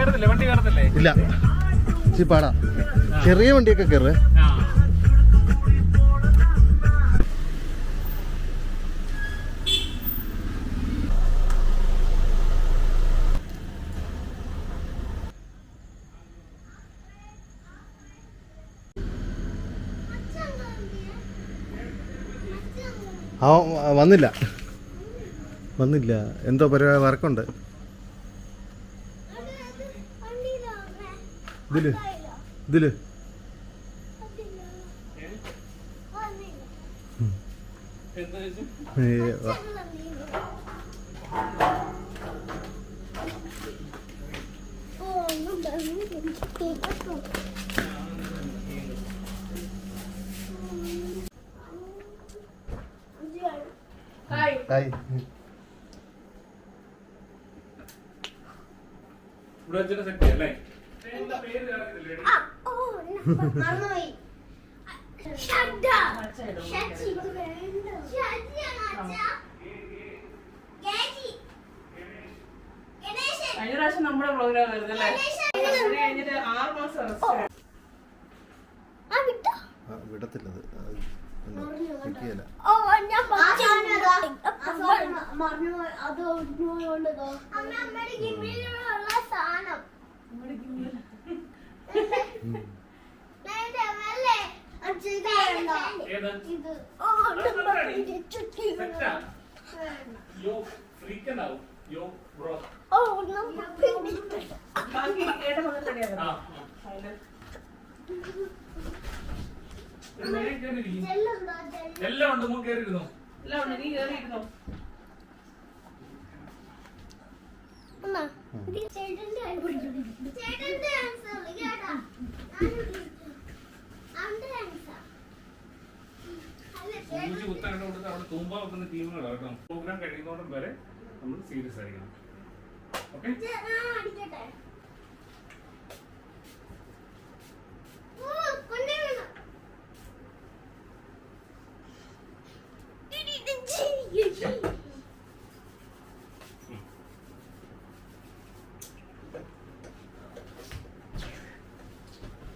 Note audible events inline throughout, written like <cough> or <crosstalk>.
ഇല്ല. ഇച്ചിരി പാടാ. ചെറിയ വണ്ടിയൊക്കെ കയറേ ആ. വന്നില്ല. വന്നില്ല. എന്തോ പരിപാടി വർക്കുണ്ട്. ഇതിൽ. ഇതിൽ. ഹായ്. ഇവിടെ വെച്ചിട്ട് സെറ്റ് അല്ലേ? കഴിഞ്ഞ പ്രാവശ്യം നമ്മുടെ പ്രോഗ്രാം വരുന്നത് അല്ലേ? കഴിഞ്ഞിട്ട് ആറ് മാസം വിടത്തില്ലത്. കിട്ടിയല്ല അമ്മ അമ്മയുടെ ഗിമ്മിലുള്ള സാധനം. എല്ലാം ഉണ്ട് നമുക്ക് കയറിയിരുന്നു? എല്ലാം ഉണ്ട് നീ കയറിയിരുന്നോ? ചേട്ടന്റെ ചേട്ടന്റെ ആൻസർ കേട്ടാ അവന്റെ ആൻസർ അല്ല സൂചി കുത്താൻ കൊടുത്ത് അവിടെ തൂമ്പ വെക്കുന്ന ടീമുകളാണ് കേട്ടോ. പ്രോഗ്രാം കഴിയുന്നോടം വരെ നമ്മൾ സീരിയസ് ആയിരിക്കണം. ഓക്കെ ഞാൻ അടിക്കട്ടെ ഓ കൊണ്ടുവരണം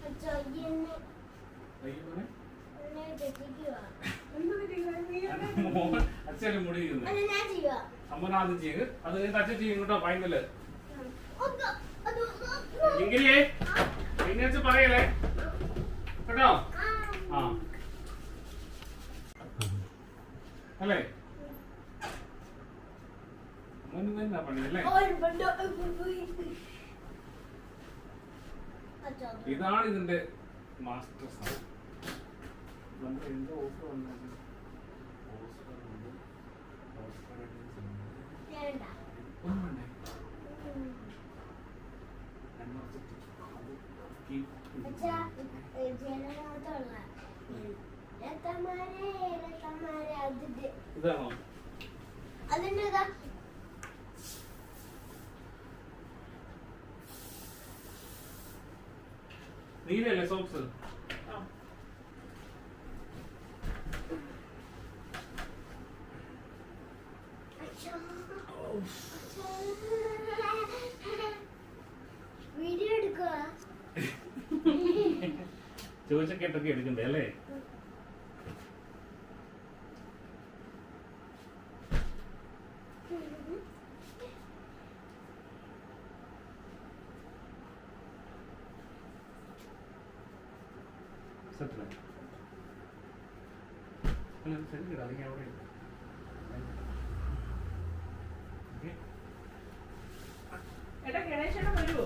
അച്ഛാ എന്നെ എന്നെ തെറ്റിക്കുവാ അച്ഛനും മുടി ചെയ്യുന്നത് അല്ല ഞാൻ ചെയ്യുക അമ്മനാദ്യം അച്ഛൻ ചെയ്യും കേട്ടോ ഫൈനൽ എങ്കിലേ പിന്നെ പറയലേ കേട്ടോ? ആ. അല്ലേ? അമ്മന് പണി അല്ലേ? ഇതാണ് ഇതിന്റെ മാസ്റ്റർ സാധനം നമ്മുടെ എന്തോ ഓഫർ വന്നത്? ഇതാണോ? അതിന്റെ ഇതാ നീലല്ലേ സോക്സ് വീഡിയോ എടുക്കുക <laughs> ചോദിച്ച കേട്ടൊക്കെ എടുക്കണ്ടേ അല്ലേ സെറ്റല്ലേ അല്ല സെറ്റ് അല്ലെങ്കിൽ അവിടെ ഇല്ല. Okay. ഏട്ടാ ഗണേശേട്ടൻ വരുമോ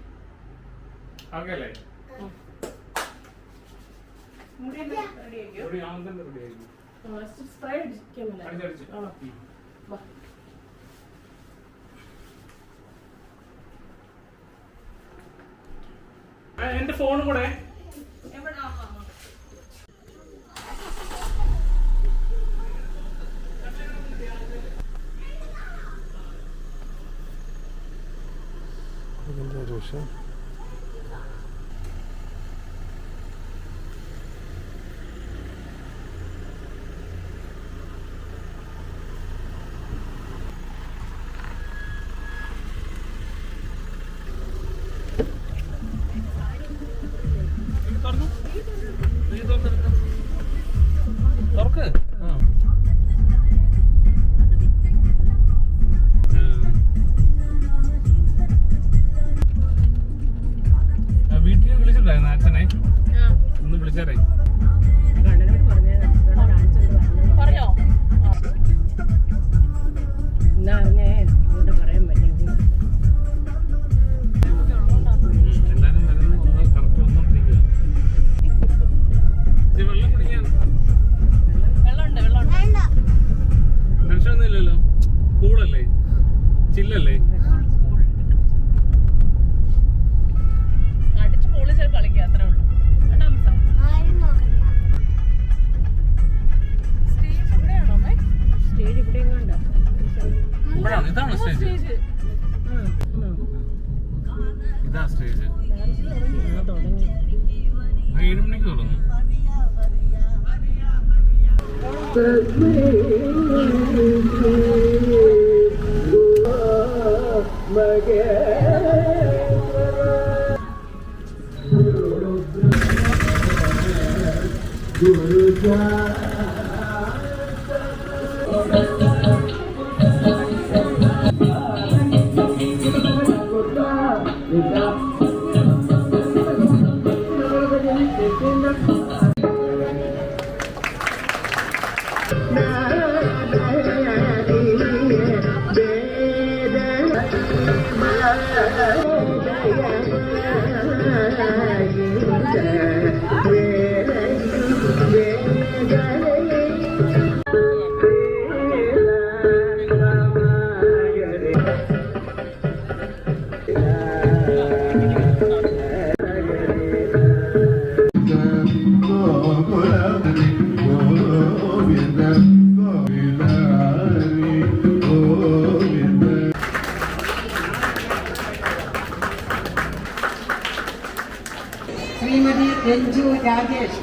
അങ്ങല്ലേ എന്റെ ഫോണും കൂടെ. Thank you. വിളിച്ചിട്ടുണ്ടായിരുന്നു അച്ഛനെ ഒന്ന് വിളിച്ചാറേ പറഞ്ഞോ എന്നാ Yeah. శ్రీమతి ఎంజు రాజేష్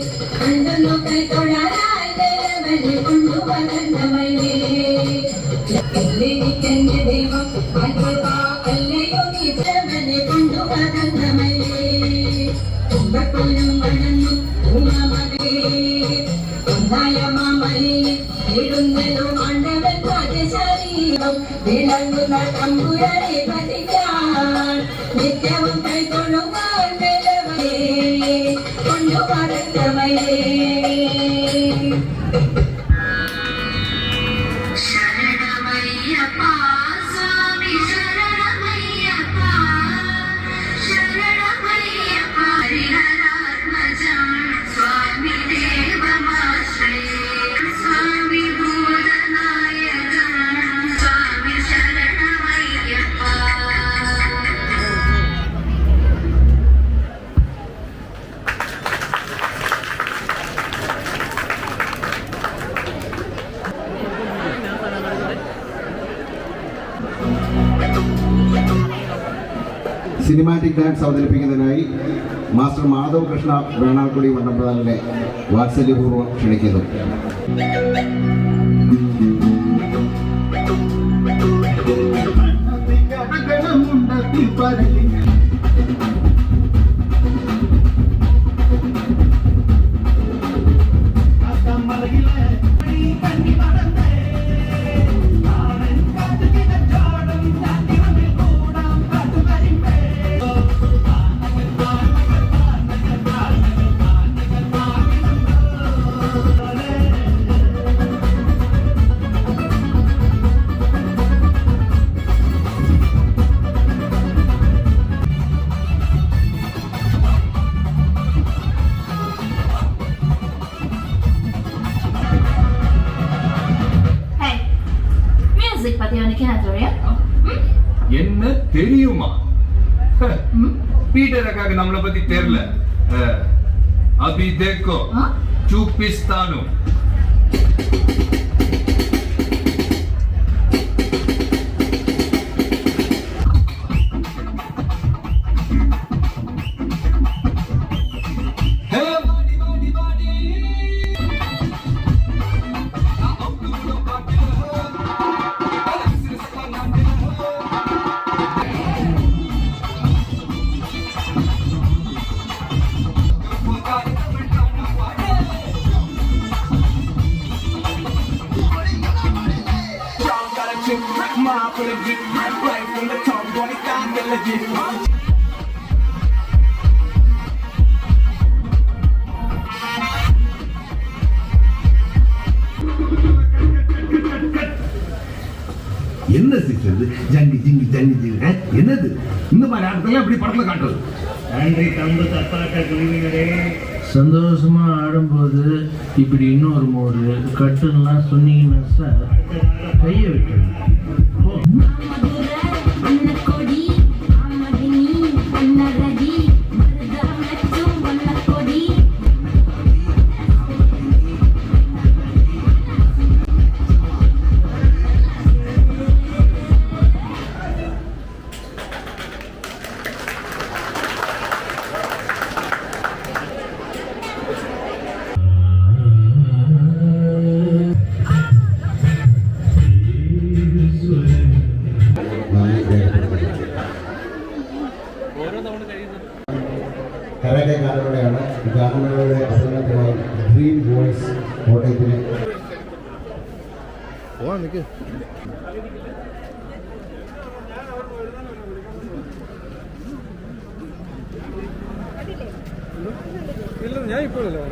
I'm not பெருமையே സിനിമാറ്റിക് ഡാൻസ് അവതരിപ്പിക്കുന്നതിനായി മാസ്റ്റർ മാധവ് കൃഷ്ണ വേണാൽക്കുടി വണ്ണപ്രധാനെ വാത്സല്യപൂർവം ക്ഷണിക്കുന്നു. என்ன தெரியுமா? பீட்டர் அக்காக்கு நம்மளை பத்தி தெரியல. அபி தேக்கோ சூப்பிஸ்தானு. ஜன்னி ஜிங்கி ஜன்னி ஜிங்கி என்னது? இந்த மாதிரி ஆட்டத்தில் இப்படி படத்தில் காட்டுறது? நன்றி தம்பு தப்பாட்ட குழுவினரே. சந்தோஷமா ஆடும்போது இப்படி இன்னொரு மோர் கட்டுன்னா சொன்னீங்கன்னா சார் கையை விட்டுருங்க. ഗാനമേളയുടെ അവതരണത്തിനായി ഡ്രീം വോയിസ് കോട്ടയത്തിന് ഞാൻ ഇപ്പോഴല്ലോ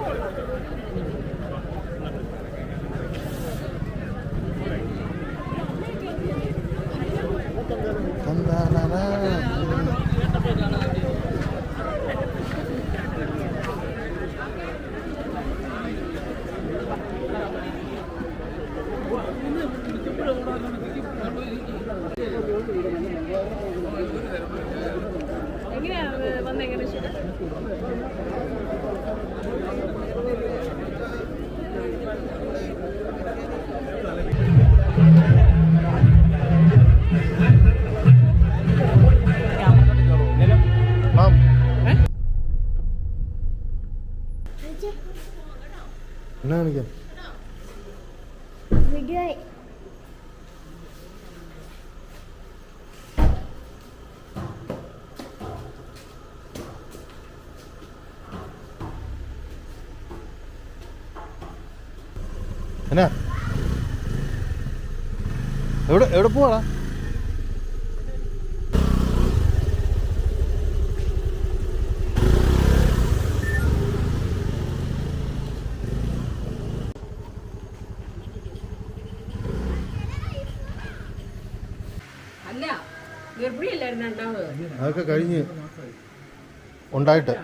എന്നാ കാണിക്കാം? എന്നാ? എവിടെ എവിടെ പോവാടാ? അതൊക്കെ കഴിഞ്ഞ് ഉണ്ടായിട്ട്.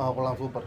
ആ കൊള്ളാം സൂപ്പർ